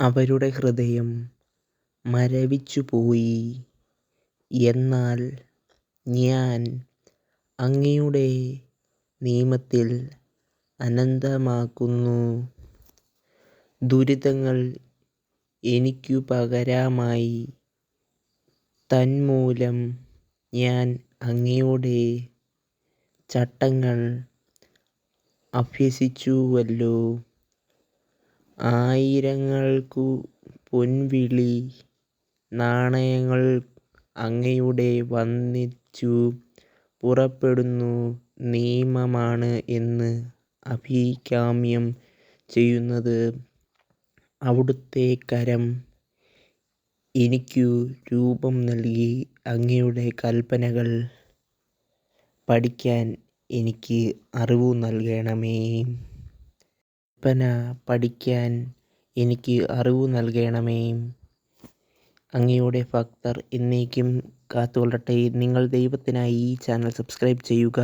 അവരുടെ ഹൃദയം മരവിച്ചുപോയി. എന്നാൽ ഞാൻ അങ്ങയുടെ നിയമത്തിൽ അനന്തമാക്കുന്നു ദുരിതങ്ങൾ എനിക്കു പകരമായി. തന്മൂലം ഞാൻ അങ്ങയുടെ ചട്ടങ്ങൾ അഭ്യസിച്ചുവല്ലോ. ആയിരങ്ങൾക്കു പൊൻവിളി നാണയങ്ങൾ അങ്ങയുടെ വന്നിച്ചു പുറപ്പെടുന്നു. നിയമമാണ് എന്ന് അഭികാമ്യം ചെയ്യുന്നത് അവിടുത്തെ കരം എനിക്കു രൂപം നൽകി. അങ്ങയുടെ കൽപ്പനകൾ പഠിക്കാൻ എനിക്ക് അറിവു നൽകണമേ. കല്പന പഠിക്കാൻ എനിക്ക് അറിവ് നൽകണമേ. അങ്ങയുടെ ഭക്തർ എന്നേക്കും കാത്തുകൊള്ളട്ടെ. നിങ്ങൾ ദൈവത്തിനായി ഈ ചാനൽ സബ്സ്ക്രൈബ് ചെയ്യുക.